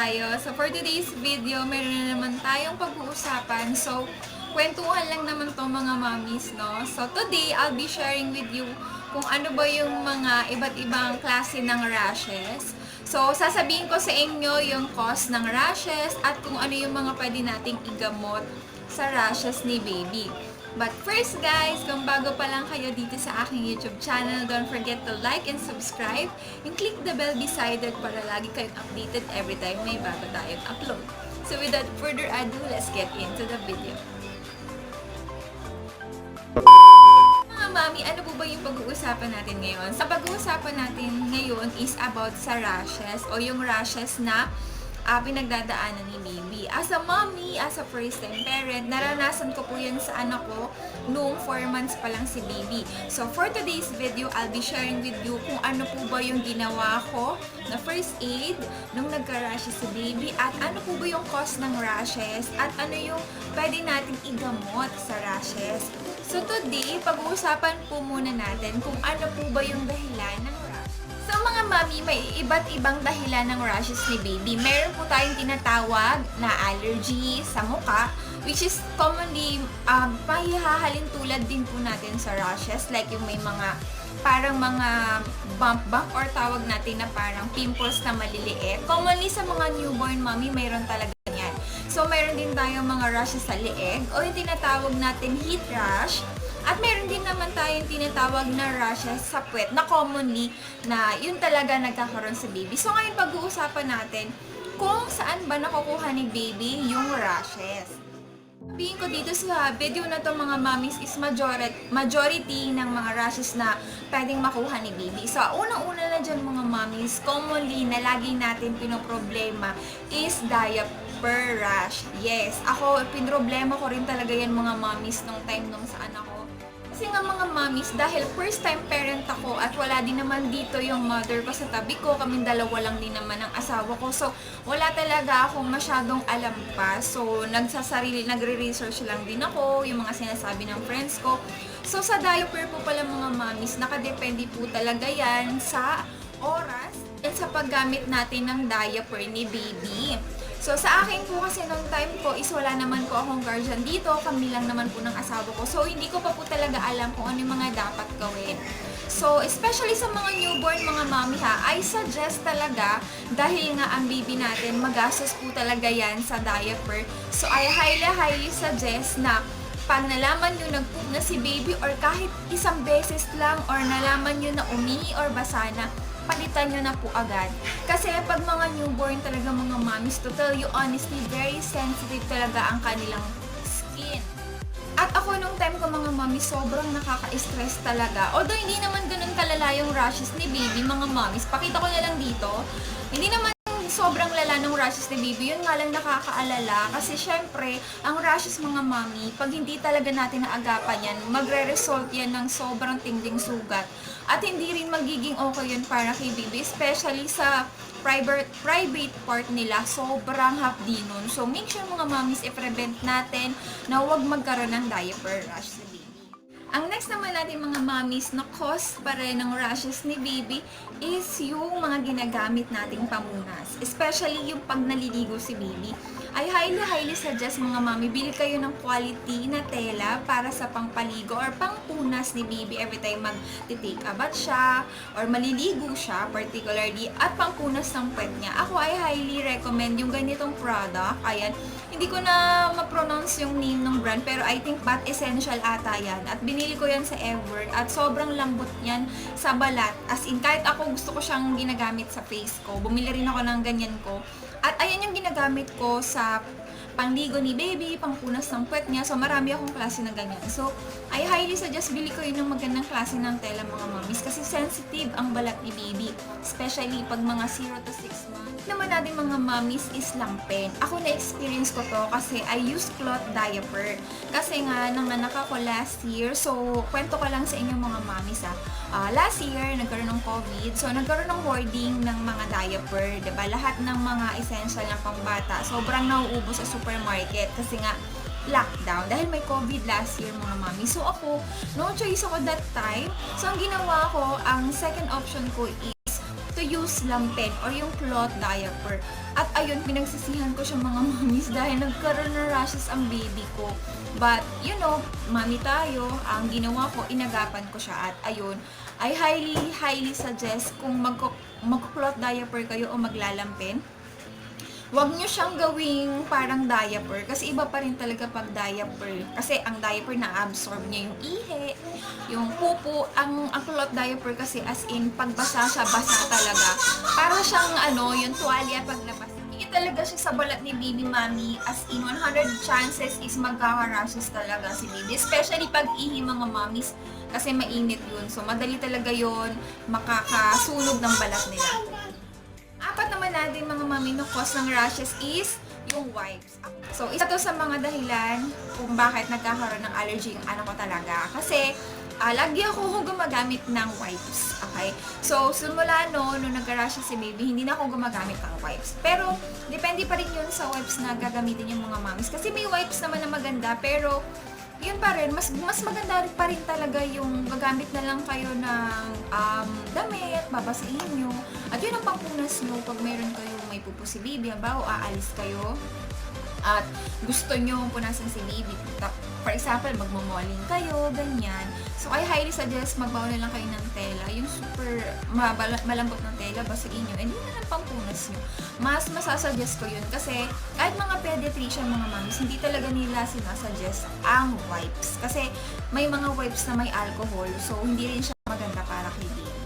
tayo. So for today's video, meron na naman tayong pag-uusapan. So, kwentuhan lang naman to mga mommies, no? So today, I'll be sharing with you kung ano ba yung mga iba't ibang klase ng rashes. So, sasabihin ko sa inyo yung cause ng rashes at kung ano yung mga pwede nating igamot sa rashes ni baby. But first guys, kung bago pa lang kayo dito sa aking YouTube channel, don't forget to like and subscribe and click the bell beside it para lagi kayong updated every time may bago tayong upload. So without further ado, let's get into the video. Mga mami, ano po ba yung pag-uusapan natin ngayon? Sa pag-uusapan natin ngayon is about sa rashes o yung rashes na ah, pinagdadaanan ni baby. As a mommy, as a first time parent, naranasan ko po yan sa anak ko noong 4 months pa lang si baby. So for today's video, I'll be sharing with you kung ano po ba yung ginawa ko na first aid nung nagka-rashes si baby at ano po ba yung cause ng rashes at ano yung pwede nating igamot sa rashes. So today, pag-uusapan po muna natin kung ano po ba yung dahilan ng. So mga mami, may iba't ibang dahilan ng rashes ni baby. Meron po tayong tinatawag na allergy sa muka, which is commonly um, pahihahalin tulad din po natin sa rashes. Like yung may mga parang mga bump-bump or tawag natin na parang pimples na maliliit. Commonly sa mga newborn mami, mayroon talaga yan. So, mayroon din tayong mga rashes sa leeg o yung tinatawag natin heat rash. At meron din naman tayong tinatawag na rashes sa puwet na commonly na yun talaga nagkakaroon sa baby. So, ngayon pag-uusapan natin kung saan ba nakukuha ni baby yung rashes. Sabihin ko dito sa video na to mga mommies is majority, majority ng mga rashes na pwedeng makuha ni baby. So, unang-una na dyan mga mommies, commonly na lagi natin pinoproblema is diaper rash. Yes, ako, pinroblema ko rin talaga yan mga mommies nung time nung sa anak ko. Kasi nga mga mommies, dahil first time parent ako at wala din naman dito yung mother ko sa tabi ko, kaming dalawa lang din naman ang asawa ko. So, wala talaga akong masyadong alam pa. So, nagsasarili, nagre-research lang din ako, yung mga sinasabi ng friends ko. So, sa diaper po pala mga mommies, nakadepende po talaga yan sa oras at sa paggamit natin ng diaper ni baby. So, sa akin po kasi nung time ko is wala naman po akong guardian dito. Kami lang naman po ng asawa ko. So, hindi ko pa po talaga alam kung ano yung mga dapat gawin. So, especially sa mga newborn, mga mami ha, I suggest talaga, dahil nga ang baby natin, magastos po talaga yan sa diaper. So, I highly, highly suggest na pag nalaman nyo nagpoop na si baby or kahit isang beses lang or nalaman nyo na umihi or basa na, palitan nyo na po agad. Kasi pag mga newborn talaga mga mommies, to tell you honestly, very sensitive talaga ang kanilang skin. At ako nung time ko mga mommies, sobrang nakaka-stress talaga. Although hindi naman ganun kalala yung rashes ni baby, mga mommies. Pakita ko na lang dito. Hindi naman sobrang lala ng rashes ni baby, yun nga lang nakakaalala. Kasi syempre, ang rashes mga mami, pag hindi talaga natin naagapan yan, magre-result yan ng sobrang tinding sugat. At hindi rin magiging okay yun para kay baby, especially sa private private part nila, sobrang hapdi nun. So make sure mga mommies, i-prevent natin na huwag magkaroon ng diaper rash sa baby. Ang next naman natin mga mommies na cause pa rin ng rashes ni baby is yung mga ginagamit nating pamunas. Especially yung pag naliligo si baby. I highly, highly suggest mga mami, bili kayo ng quality na tela para sa pangpaligo or pangpunas ni baby every time mag-take a bath siya or maliligo siya particularly at pangpunas ng puwet niya. Ako ay highly recommend yung ganitong product. Ayan, hindi ko na ma-pronounce yung name ng brand pero I think Bath Essential ata yan. At binili ko yan sa Ever at sobrang lambot yan sa balat. As in, kahit ako gusto ko siyang ginagamit sa face ko. Bumili rin ako ng ganyan ko. At ayan yung ginagamit ko sa pangligo ni baby, pangpunas ng puwet niya. So, marami akong klase na ganyan. So, I highly suggest bili yun ng magandang klase ng tela mga mommies kasi sensitive ang balat ni baby. Especially pag mga 0 to 6 months. Naman natin mga mommies is lampen. Ako na-experience ko to kasi I use cloth diaper. Kasi nga, nanganak ako last year. So, kwento ko lang sa inyo mga mommies ha. Ah, last year, nagkaroon ng COVID. So, nagkaroon ng hoarding ng mga diaper. 'di ba Lahat ng mga essential na pangbata. Sobrang nauubos sa supermarket. Kasi nga, lockdown dahil may COVID last year mga mami. So ako, no choice ako that time. So ang ginawa ko, ang second option ko is to use lampen or yung cloth diaper. At ayun, pinagsisihan ko siya mga mamis dahil nagkaroon ng rashes ang baby ko. But, you know, mami tayo, ang ginawa ko, inagapan ko siya at ayun, I highly, highly suggest kung mag mag-cloth diaper kayo o maglalampen, Huwag nyo siyang gawing parang diaper kasi iba pa rin talaga pag diaper. Kasi ang diaper na-absorb niya yung ihe, yung pupo. Ang, ang cloth diaper kasi as in, pagbasa siya, basa talaga. Para siyang ano, yung tuwalya paglabas. Hindi talaga siya sa balat ni baby mommy. As in, 100 chances is magkaka-rashes talaga si baby. Especially pag ihi mga mommies kasi mainit yun. So, madali talaga yun makakasunog ng balat nila. Natin mga mami no cause ng rashes is yung wipes. So, isa to sa mga dahilan kung bakit nagkakaroon ng allergy yung anak ko talaga. Kasi, ah, lagi ako gumagamit ng wipes. Okay? So, simula no, nung nagka-rashes si baby, hindi na ako gumagamit ng wipes. Pero, depende pa rin yun sa wipes na gagamitin yung mga mamis. Kasi may wipes naman na maganda, pero yun pa rin, mas, mas maganda rin pa rin talaga yung gagamit na lang kayo ng um, damit, babasahin nyo. At yun ang pangpunas nyo pag meron kayo may pupo si baby. Halimbawa, aalis kayo at gusto nyo punasan si baby. For example, magmamoling kayo, ganyan. So, I highly suggest magbawa na lang kayo ng tela. Yung super malambot ng tela, basahin nyo. And yun na lang pampunas nyo. Mas masasuggest ko yun kasi kahit mga pediatrician, mga moms, hindi talaga nila sinasuggest ang wipes. Kasi may mga wipes na may alcohol. So, hindi rin siya maganda para kay baby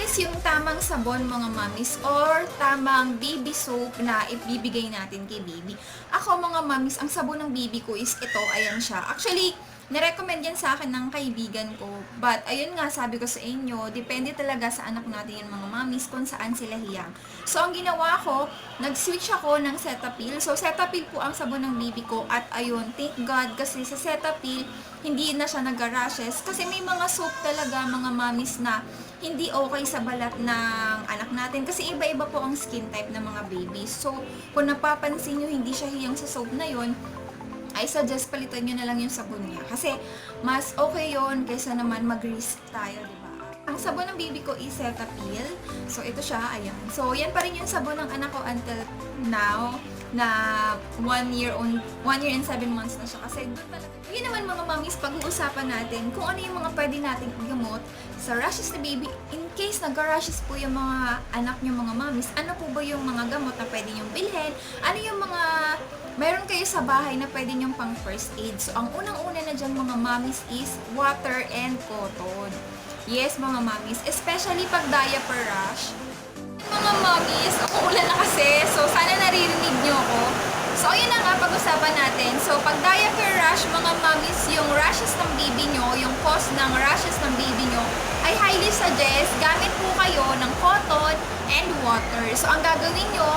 is yung tamang sabon mga mamis or tamang baby soap na ibibigay natin kay baby. Ako mga mamis, ang sabon ng baby ko is ito, ayan siya. Actually, nirecommend yan sa akin ng kaibigan ko. But, ayun nga, sabi ko sa inyo, depende talaga sa anak natin yan mga mamis kung saan sila hiyang. So, ang ginawa ko, nag-switch ako ng Cetaphil. So, Cetaphil po ang sabon ng baby ko. At ayun, thank God, kasi sa Cetaphil, hindi na siya nag-rashes. Kasi may mga soap talaga, mga mamis na hindi okay sa balat ng anak natin kasi iba-iba po ang skin type ng mga babies. So, kung napapansin nyo hindi siya hiyang sa soap na yon I suggest palitan nyo na lang yung sabon niya. Kasi, mas okay yon kaysa naman mag-risk tayo, di ba? Ang sabon ng baby ko is Cetaphil. So, ito siya, ayan. So, yan pa rin yung sabon ng anak ko until now na one year on one year and seven months na siya kasi doon talaga yun naman mga mamis pag-uusapan natin kung ano yung mga pwede nating gamot sa rashes na baby in case nag-rashes po yung mga anak niyo mga mamis ano po ba yung mga gamot na pwede niyong bilhin ano yung meron kayo sa bahay na pwede niyong pang first aid so ang unang-una na dyan mga mamis is water and cotton yes mga mamis especially pag diaper rash mga mommies, umuulan na kasi, so sana naririnig nyo ako. So, yun na nga, pag-usapan natin. So, pag diaper rash, mga mommies, yung rashes ng baby nyo, yung cause ng rashes ng baby nyo, I highly suggest, gamit po kayo ng cotton and water. So, ang gagawin nyo,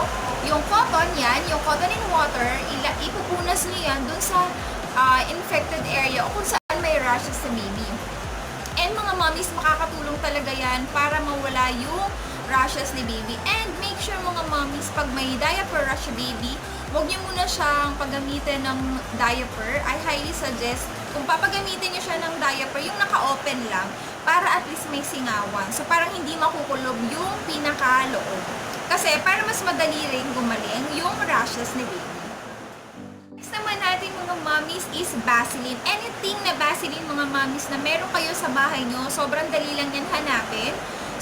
yung cotton yan, yung cotton and water, ila, ipupunas nyo yan dun sa ah, infected area o kung saan may rashes sa baby. And mga mommies, makakatulong talaga yan para mawala yung rashes ni baby. And make sure mga mommies, pag may diaper rash baby, huwag niyo muna siyang paggamitin ng diaper. I highly suggest, kung papagamitin niyo siya ng diaper, yung naka-open lang, para at least may singawan. So, parang hindi makukulob yung pinakaloob. Kasi, para mas madali rin gumaling yung rashes ni baby. Next naman natin mga mommies is Vaseline. Anything na Vaseline mga mommies na meron kayo sa bahay nyo, sobrang dali lang yan hanapin.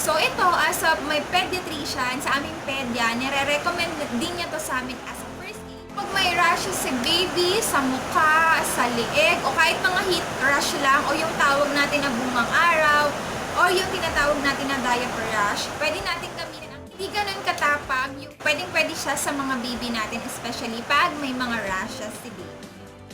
So ito, as a my pediatrician, sa aming pedya, nire-recommend din niya to sa amin as a first aid. Pag may rashes si baby, sa mukha, sa lieg, o kahit mga heat rash lang, o yung tawag natin na bungang araw, o yung tinatawag natin na diaper rash, pwede natin hindi ganun katapag, yung pwedeng pwede siya sa mga baby natin, especially pag may mga rashes si baby.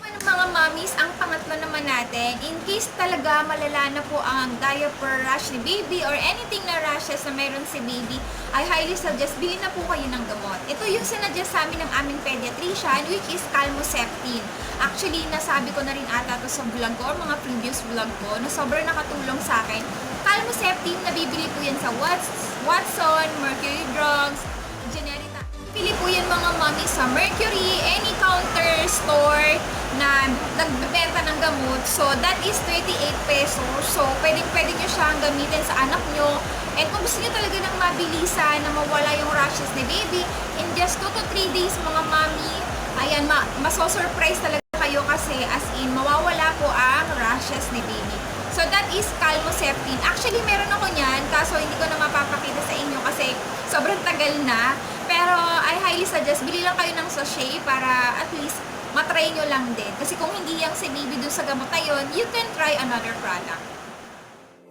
Ano mga mommies, ang pangatlo naman natin, in case talaga malala na po ang diaper rash ni baby or anything na rashes na meron si baby, I highly suggest bilhin na po kayo ng gamot. Ito yung sinadjust sa amin ng aming pediatrician which is Calmoseptin. Actually, nasabi ko na rin ata to sa vlog ko or mga previous vlog ko na sobrang nakatulong sa akin. Calmoseptin, nabibili po yan sa Wats- Watson, Mercury Drugs, Generita. Pili po yan mga mami sa Mercury, any counter store na nagbebenta ng gamot. So, that is 38 pesos. So, pwedeng pwede nyo siyang gamitin sa anak nyo. And kung gusto nyo talaga ng mabilisan na mawala yung rashes ni baby, in just 2 to 3 days mga mami, ayan, ma maso-surprise talaga kayo kasi as in, mawawala po ang rashes ni baby. So, that is Calmoseptin. Actually, meron ako niyan, kaso hindi ko na mapapakita sa inyo kasi sobrang tagal na. Pero, I highly suggest, bili lang kayo ng sachet para at least matry nyo lang din. Kasi kung hindi yung si baby dun sa gamot na yun, you can try another product.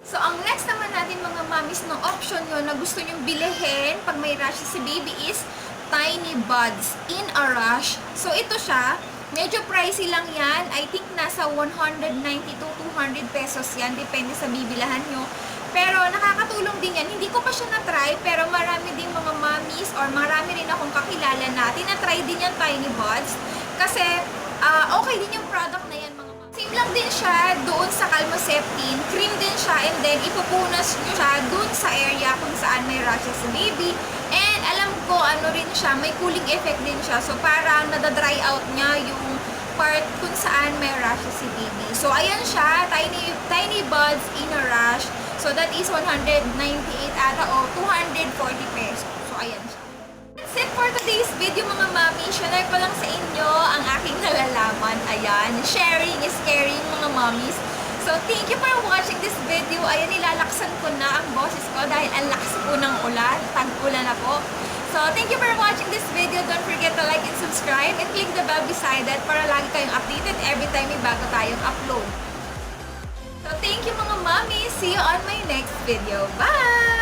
So, ang next naman natin mga mamis na option nyo na gusto nyo bilhin pag may rash si baby is Tiny Buds in a Rush. So, ito siya. Medyo pricey lang yan. I think nasa 190 to 200 pesos yan. Depende sa bibilahan nyo. Pero nakakatulong din yan. Hindi ko pa siya na-try, pero marami ding mga mommies or marami rin akong kakilala na tinatry din yung Tiny Buds. Kasi ah, okay din yung product na yan mga mommies. Same lang din siya doon sa Calmoseptin. Cream din siya and then ipupunas nyo siya doon sa area kung saan may rashes baby. Ko ano rin siya, may cooling effect din siya. So parang nadadry out niya yung part kung saan may rashes si baby. So ayan siya, tiny tiny buds in a rush. So that is 198 ata o 240 pesos. So ayan siya. That's it for today's video mga mami. Share ko lang sa inyo ang aking nalalaman. Ayan, sharing is caring mga mommies. So thank you for watching this video. Ayan, nilalaksan ko na ang boses ko dahil ang lakas po ng ulan. Tag-ulan na po. So thank you for watching this video. Don't forget to like and subscribe and click the bell beside it para lagi kayong updated every time may bago tayong upload. So thank you mga mommy. See you on my next video. Bye!